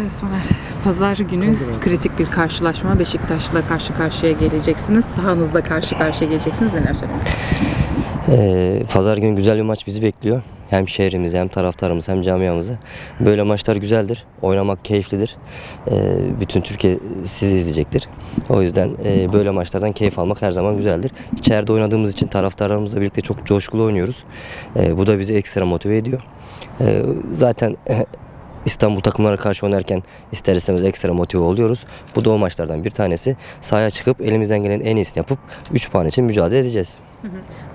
Evet Soner, pazar günü kritik bir karşılaşma. Beşiktaş'la karşı karşıya geleceksiniz. Sahanızda karşı karşıya geleceksiniz. Neler söylemek? Ee, Pazar günü güzel bir maç bizi bekliyor. Hem şehrimiz hem taraftarımız hem camiamızı. Böyle maçlar güzeldir. Oynamak keyiflidir. Ee, bütün Türkiye sizi izleyecektir. O yüzden e, böyle maçlardan keyif almak her zaman güzeldir. İçeride oynadığımız için taraftarlarımızla birlikte çok coşkulu oynuyoruz. Ee, bu da bizi ekstra motive ediyor. Ee, zaten İstanbul takımlara karşı oynarken ister istemez ekstra motive oluyoruz. Bu da o maçlardan bir tanesi. Sahaya çıkıp elimizden gelen en iyisini yapıp 3 puan için mücadele edeceğiz.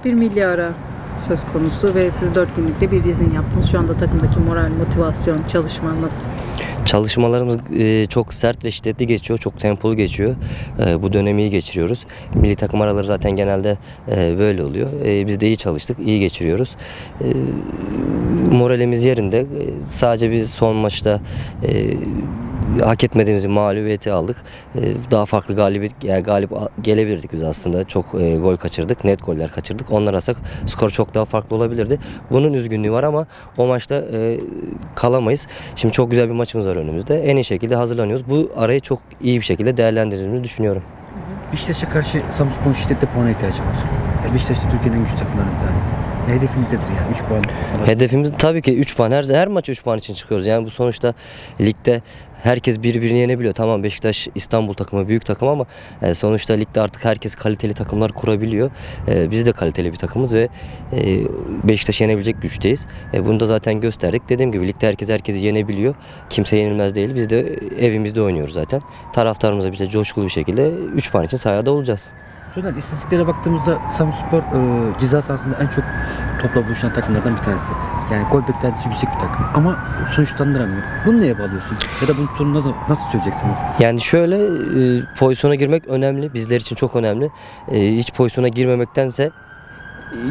Bir milli ara söz konusu ve siz dört günlükte bir izin yaptınız. Şu anda takımdaki moral, motivasyon, çalışma nasıl? Çalışmalarımız e, çok sert ve şiddetli geçiyor. Çok tempolu geçiyor. E, bu dönemi iyi geçiriyoruz. Milli takım araları zaten genelde e, böyle oluyor. E, biz de iyi çalıştık. iyi geçiriyoruz. E, moralimiz yerinde. E, sadece biz son maçta e, hak etmediğimiz mağlubiyeti aldık. E, daha farklı galibiyet yani galip gelebilirdik biz aslında. Çok e, gol kaçırdık. Net goller kaçırdık. Onlar alsak skor çok daha farklı olabilirdi. Bunun üzgünlüğü var ama o maçta e, kalamayız. Şimdi çok güzel bir maçımız var önümüzde. En iyi şekilde hazırlanıyoruz. Bu arayı çok iyi bir şekilde değerlendirdiğimizi düşünüyorum. Beşiktaş'a karşı Samsunspor'un şiddetli puana ihtiyacı var. Beşiktaş da Türkiye'nin en güçlü takımlarından bir tanesi. Hedefiniz nedir yani? 3 puan. Hedefimiz tabii ki 3 puan. Her, her maç 3 puan için çıkıyoruz. Yani bu sonuçta ligde herkes birbirini yenebiliyor. Tamam Beşiktaş İstanbul takımı büyük takım ama e, sonuçta ligde artık herkes kaliteli takımlar kurabiliyor. E, biz de kaliteli bir takımız ve e, Beşiktaş'ı yenebilecek güçteyiz. E, bunu da zaten gösterdik. Dediğim gibi ligde herkes herkesi yenebiliyor. Kimse yenilmez değil. Biz de evimizde oynuyoruz zaten. Taraftarımıza bize coşkulu bir şekilde 3 puan için sahada olacağız. Sonra istatistiklere baktığımızda Samsunspor e, ceza sahasında en çok topla buluşan takımlardan bir tanesi. Yani gol beklentisi yüksek bir takım. Ama sonuçlandıramıyor. Bunu neye bağlıyorsunuz? Ya da bunun sorunu nasıl, nasıl çözeceksiniz? Yani şöyle e, pozisyona girmek önemli. Bizler için çok önemli. E, hiç pozisyona girmemektense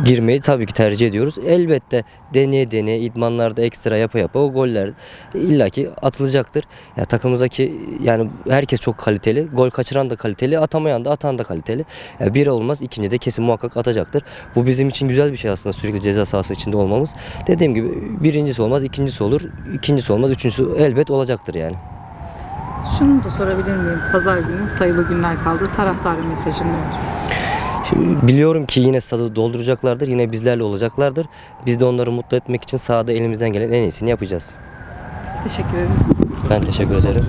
girmeyi tabii ki tercih ediyoruz. Elbette deneye deneye idmanlarda ekstra yapa yapa o goller illaki atılacaktır. Ya takımımızdaki yani herkes çok kaliteli. Gol kaçıran da kaliteli, atamayan da atan da kaliteli. Ya biri olmaz, ikinci de kesin muhakkak atacaktır. Bu bizim için güzel bir şey aslında sürekli ceza sahası içinde olmamız. Dediğim gibi birincisi olmaz, ikincisi olur, ikincisi olmaz, üçüncüsü elbet olacaktır yani. Şunu da sorabilir miyim? Pazar günü sayılı günler kaldı. Taraftarın mesajın ne Biliyorum ki yine stadı dolduracaklardır. Yine bizlerle olacaklardır. Biz de onları mutlu etmek için sahada elimizden gelen en iyisini yapacağız. Teşekkür ederiz. Ben teşekkür ederim.